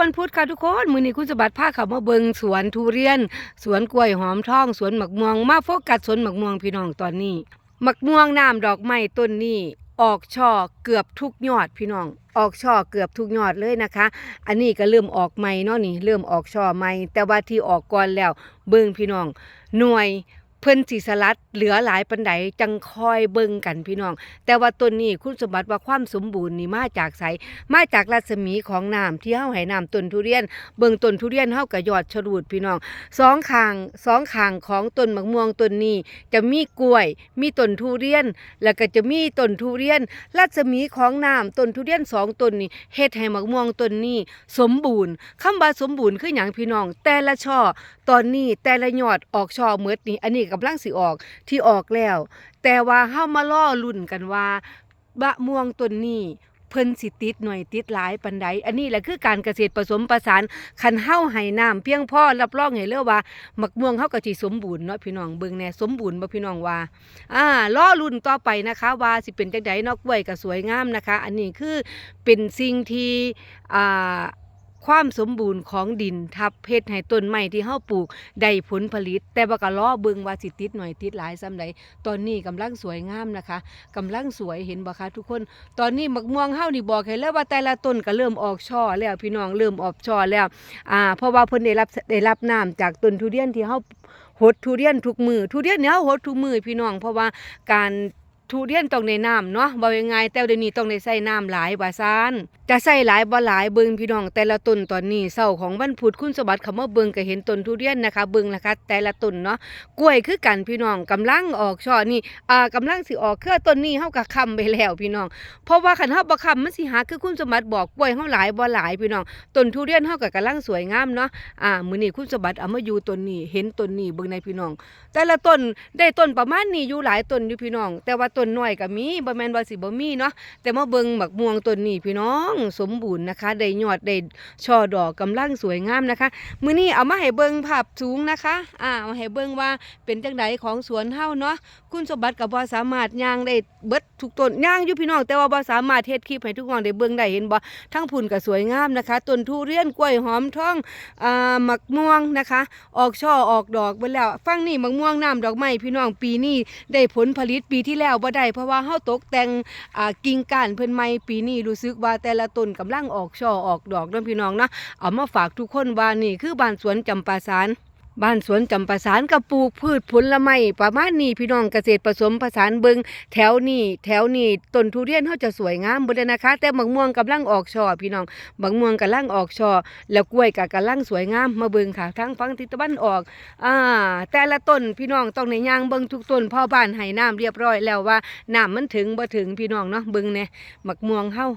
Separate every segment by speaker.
Speaker 1: วันพุธค่ะทุกคนมือนี้คุณสมบัติพาเขามาเบิงสวนทุเรียน สวนกล้วยหอมทอง สวนหมักม่วง มาโฟกัสสวนหมักม่วงพี่น้องตอนนี้หมักม่วงน้ำดอกไม้ต้นนี้ ออกช่อเกือบทุกยอดพี่น้อง ออกช่อเกือบทุกยอดเลยนะคะ อันนี้ก็เริ่มออกใหม่เนาะนี่เริ่มออกช่อใหม่แต่ว่าที่ออกก่อนแล้วเบิงพี่น้องหน่วย เพิ่นสิสลัดเหลือหลายปันใดจังคอยเบิ่งกันพี่น้อง แต่ว่าต้นนี้คุณสมบัติว่าความสมบูรณ์นี่มาจากไสมาจากรัศมีของน้ำที่เฮาให้น้ำต้นทุเรียน เบิ่งต้นทุเรียนเฮาก็ยอดชะรูดพี่น้องสองข้างสองข้างของต้นมะม่วงต้นนี้ จะมีกล้วย มีต้นทุเรียน แล้วก็จะมีต้นทุเรียน รัศมีของน้ำต้นทุเรียนสองต้นนี้เฮ็ดให้มะม่วงต้นนี้ สมบูรณ์คำว่าสมบูรณ์คือหยังพี่น้อง แต่ละช่อตอนนี้แต่ละยอดออกช่อเมดนี่อันนี้กำลังสิออกที่ออกแล้ว แต่ว่าเฮามาล่อลุ่นกันว่าบะม่วงต้นนี้เพิ่นสิติดหน่วยติดหลายปันใดอันนี้แหละคือการเกษตรผสมประสานคันเฮาให้น้ำเพียงพอรับรองให้เลยว่าหมักม่วงเฮาก็สิสมบูรณ์เนาะพี่น้องเบิ่งแน่สมบูรณ์บ่พี่น้องว่าอ่าล่อรุ่นต่อไปนะคะว่าสิเป็นจังไดเนอกกล้วยก็สวยงามนะคะ อันนี้คือเป็นสิ่งที่อ่า ความสมบูรณ์ของดินทับเพชรให้ต้นไม้ที่เฮาปลูกได้ผลผลิต แต่ว่าก็รอเบิ่งว่าสิติดหน่อยติดหลายซ้ำใดตอนนี้กำลังสวยงามนะคะกำลังสวยเห็นบ่คะทุกคน ตอนนี้มะม่วงเฮานี่บอกให้แล้วว่าแต่ละต้นก็เริ่มออกช่อแล้วพี่น้องเริ่มออกช่อแล้วอ่าเพราะว่าเพิ่นได้รับได้รับน้ำจากต้นทุเรียนที่เฮาหดทุเรียนทุกมือทุเรียนเนี่ยหดทุกมือพี่น้องเพราะว่าการ ทุเรียนต้องในน้ำเนาะบ่ยังไงแต่เดี๋ยวนี้ต้องได้ใส่น้ำหลายว่าซานจะใส่หลายบ่หลายเบิงพี่น้องแต่ละต้นตอนนี้เช้าของวันพุธคุณสมบัติเขามาเบิงก็เห็นต้นทุเรียนนะคะ เบิงนะคะ แต่ละต้นเนาะกล้วยคือกันพี่น้องกำลังออกช่อนี่อ่ากำลังสิออกเครือต้นนี้เฮาก็ค้ำไปแล้วพี่น้อง เพราะว่าคันเฮาบ่ค้ำมันสิหาคือคุณสมบัติบอกกล้วยเฮาหลายบ่หลายพี่น้องต้นทุเรียนเฮาก็กำลังสวยงามเนาะอ่ามื้อนี้คุณสมบัติเอามาอยู่ต้นนี้เห็นต้นนี้เบิงในพี่น้อง แต่ละต้นได้ต้นประมาณนี้อยู่หลายต้นอยู่พี่น้อง แต่ว่าต้นน้อยก็มีบ่แม่นว่าสิบ่มีเนาะแต่มาเบิ่งบักม่วงต้นนี้พี่น้องสมบูรณ์นะคะได้ยอดได้ช่อดอกกำลังสวยงามนะคะมื้อนี้เอามาให้เบิ่งภาพสูงนะคะอ่าเอาให้เบิ่งว่าเป็นจังไดของสวนเฮาเนาะคุณสมบัติก็บ่สามารถย่างได้เบิดทุกต้นย่างอยู่พี่น้องแต่ว่าบ่สามารถเฮ็ดคลิปให้ทุกคนได้เบิ่งได้เห็นบ่ทั้งพุ่นก็สวยงามนะคะต้นทุเรียนกล้วยหอมทองอ่าหมักม่วงนะคะ ออกช่อออกดอกเบิดแล้วฟังนี่มะม่วงน้ำดอกไม้พี่น้องปีนี้ได้ผลผลิตปีที่แล้วบ่ได้เพราะว่าเฮาตกแต่งอ่ากิ่งก้านเพิ่นใหม่ปีนี้รู้สึกว่าแต่ละต้นกำลังออกช่อออกดอกเด้อพี่น้องเนาะเอามาฝากทุกคนว่านี่คือบ้านสวนจำปาสาน บ้านสวนจำปาสารก็ปลูกพืชผลไม้ประมาณนี้พี่น้องเกษตรผสมผสานเบิงแถวนี้แถวนี้ต้นทุเรียนเขาจะสวยงามบดนะคะ แต่มะม่วงกำลังออกช่อพี่น้องมะม่วงกำลังออกช่อแล้วกล้วยก็กำลังสวยงามมาเบิงค่ะทั้งฝั่งทิศตะวันออกอ่าแต่ละต้นพี่น้องต้องในย่างเบิงทุกต้นพ่อบ้านให้น้ำเรียบร้อยแล้วว่าน้ำมันถึงบ่ถึงพี่น้องเนาะเบิงเนี่ยมะม่วงเฮา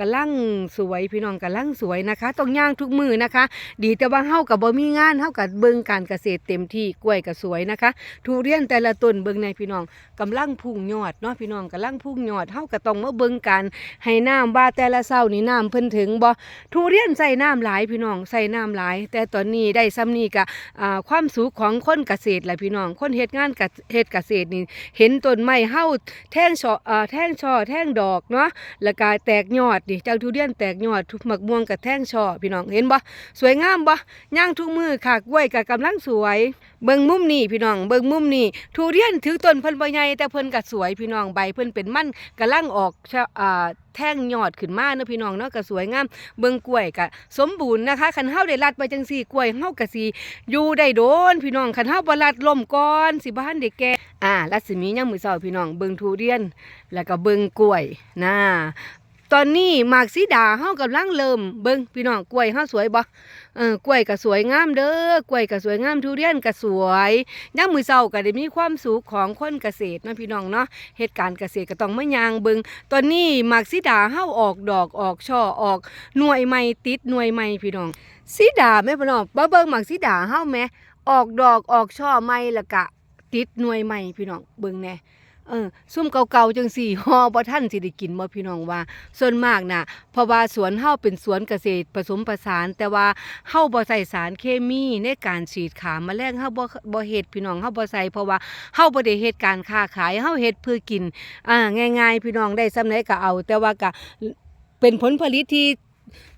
Speaker 1: กำลังสวยพี่น้องกำลังสวยนะคะ ต้องย่างทุกมือนะคะ ดีแต่ว่าเฮากับบ่มีงานเฮากับเบิ่งการเกษตรเต็มที่กล้วยก็สวยนะคะ ทุเรียนแต่ละต้นเบิ่งในพี่น้องกำลังพุ่งยอดเนาะพี่น้องกำลังพุ่งยอดเฮาก็ต้องมาเบิ่งกันให้น้ำว่าแต่ละเช้านี่น้ำเพิ่นถึงบ่ทุเรียนใส่น้ำหลายพี่น้องใส่น้ำหลาย แต่ตอนนี้ได้ซ้ำนี้ก็อ่าความสุขของคนเกษตรแหละพี่น้องคนเฮ็ดงานกับเฮ็ดเกษตรนี่เห็นต้นไม้เฮาแท่งช่อแท่งช่อแท่งดอกเนาะแล้วก็แตกยอดดิเจ้าทุเรียนแตกยอดทุกหมักม่วงกับแท่งช่อพี่น้องเห็นบ่สวยงามบ่ย่างทุกมือค่ะกล้วยก็กำลังสวย เบิ่งมุมนี่พี่น้องเบิ่งมุมนี่ทุเรียนถือต้นเพิ่นบ่ใหญ่แต่เพิ่นก็สวยพี่น้องใบเพิ่นเป็นมั่นกำลังออกอ่าแท่งยอดขึ้นมาเนาะพี่น้องเนาะก็สวยงามเบิ่งกล้วยก็สมบูรณ์นะคะคันเฮาได้รัดไว้จังซี่กล้วยเฮาก็สิอยู่ได้โดนพี่น้องคันเฮาบ่รัดล่มก่อนสิบ่ทันได้แก่อ่ารัศมียามมื้อเช้าพี่น้องเบิ่งทุเรียน แล้วก็เบิ่งกล้วยนะ ตอนนี้หมากสีดาเฮากำลังเริ่มเบิ่งพี่น้องกล้วยเฮาสวยบ่เออกล้วยก็สวยงามเด้อกล้วยก็สวยงามทุเรียนก็สวยยามมื้อเช้าก็ได้มีความสุขของคนเกษตรเนาะพี่น้องเนาะเหตุการณ์เกษตรก็ต้องมายางเบิงตอนนี้หมากสีดาเฮาออกดอกออกช่อออกหน่วยใหม่ติดหน่วยใหม่พี่น้องสีดาแม่พี่น้องบ่เบิ่งหมากสีดาเฮาแหมออกดอกออกช่อใหม่แล้วก็ติดหน่วยใหม่พี่น้องเบิ่งแน่ เออซุ่มเก่าๆจังสี่ฮอบ่ทันสิได้กินบ่พี่น้องว่า ส่วนมากน่ะเพราะว่าสวนเฮาเป็นสวนเกษตรผสมผสาน แต่ว่าเฮาบ่ใส่สารเคมีในการฉีดขามแมลงเฮาบ่บ่เฮ็ดพี่น้องเฮาบ่ใส่เพราะว่าเฮาบ่ได้เฮ็ดการค้าขายเฮาเฮ็ดเพื่อกินอ่าง่าย ๆ พี่น้องได้ซำไหนก็เอา แต่ว่าก็เป็นผลผลิตที่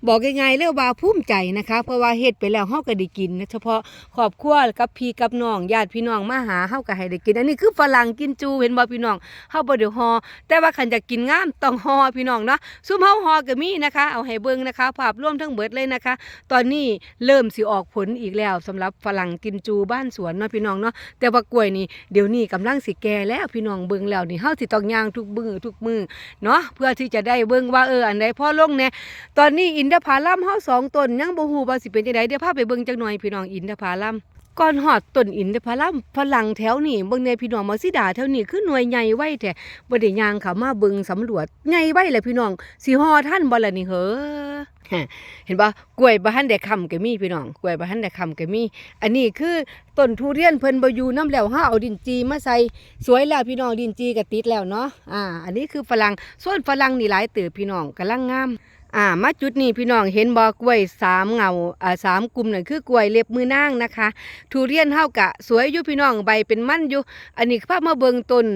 Speaker 1: บอกง่ายๆเลยว่าภูมิใจนะคะ เพราะว่าเฮ็ดไปแล้วเฮาก็ได้กินนะเฉพาะครอบครัวกับพี่กับน้องญาติพี่น้องมาหาเฮาก็ให้ได้กิน อันนี้คือฝรั่งกินจูเห็นบ่พี่น้องเฮาบ่ได้ฮอแต่ว่าคันจะกินงามต้องฮอพี่น้องเนาะซุมเฮาฮอก็มีนะคะ เอาให้เบิ่งนะคะภาพรวมทั้งเบิดเลยนะคะ ตอนนี้เริ่มสิออกผลอีกแล้วสำหรับฝรั่งกินจูบ้านสวนเนาะพี่น้องเนาะแต่ว่ากล้วยนี่เดี๋ยวนี้กำลังสิแก่แล้วพี่น้องเบิ่งแล้วนี่เฮาสิต้องย่างทุกมื้อทุกมื้อเนาะเพื่อที่จะได้เบิ่งว่าเอออันใดพอลงแน่ตอนนี้อินทผาลัมเฮาสองต้นยังบ่ฮู้ว่าสิเป็นจังไดเดี๋ยวพาไปเบิ่งจักหน่อยพี่น้องอินทผาลัมก่อนฮอดต้นอินทผลัมฝรั่งแถวนี้เบิ่งในพี่น้องมาสิดาแถวนี้คือหน่วยใหญ่ไว้แท้บ่ได้ย่างเข้ามาเบิ่งสำรวจใหญ่ไว้แหละพี่น้องสิฮอทันบ่ล่ะนี่เหอเห็นปะกล้วยบะหันได้คำก็มีพี่น้องกล้วยบะหันได้คำก็มี อันนี้คือต้นทุเรียนเพิ่นบ่อยู่น้ำแล้วห้าเอาดินจีมาใส่สวยแล้วพี่น้องดินจีก็ติดแล้วเนาะอ่า อันนี้คือฝรั่งส่วนฝรั่งนี่หลายเติบพี่น้องกำลังงาม อ่ามาจุดนี้พี่น้องเห็นบ่กล้วยสามเงาอ่าสามกลุ่มนั่นคือกล้วยเล็บมือนางนะคะ ทุเรียนเฮากะสวยอยู่พี่น้องใบเป็นมันอยู่ อันนี้พามาเบิงต้น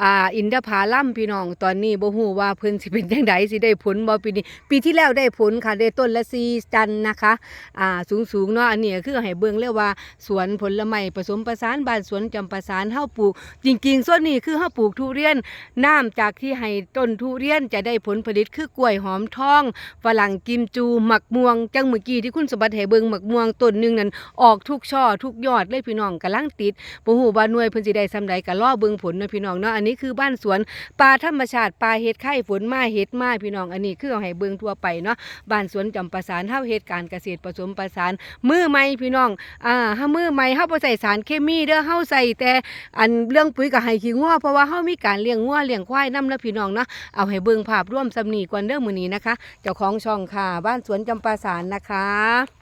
Speaker 1: อ่าอินทผลัมพี่น้องตอนนี้บ่ฮู้ว่าเพิ่นสิเป็นจังไดสิได้ผลบ่ปีนี้ปีที่แล้วได้ผลค่ะได้ต้นละ4ตันนะคะอ่าสูงๆเนาะอันนี้คือให้เบิงเลยกว่าสวนผลไม้ผสมประสานบ้านสวนจำประสานเฮาปลูก จริงๆส่วนนี้คือเฮาปลูกทุเรียนน้ำจากที่ให้ต้นทุเรียนจะได้ผลผลิตคือกล้วยหอมทองฝรั่งกิมจูหมักม่วง จังเมื่อกี้ที่คุณสมบัติให้เบิงหมักม่วงต้นหนึงนั่นออกทุกช่อทุกยอดเลยพี่น้องกำลังติดบ่ฮู้ว่าหน่วยเพิ่นสิได้ซำใดก็รอเบิงผลเนาะพี่น้องเนาะอันนี้คือบ้านสวนป่าธรรมชาติป่าเฮ็ดไข่ฝนมาเฮ็ดมาพี่น้องอันนี้คือเอาให้เบิงทั่วไปเนาะบ้านสวนจำประสานเฮาเฮ็ดการเกษตรผสมประสานมือใหม่พี่น้องอ่าเฮามือใหม่เฮาบ่ใส่สารเคมีเด้อเฮาใส่แต่อันเรื่องปุ๋ยก็ให้ขี้งัวเพราะว่าเฮามีการเลี้ยงงัวเลี้ยงควายนำแล้วพี่น้องเนาะเอาให้เบิงภาพร่วมสำนีก่อนเด้อมื้อนี้นะคะจ้าของช่องค่ะ บ้านสวนจำปาสารนะคะ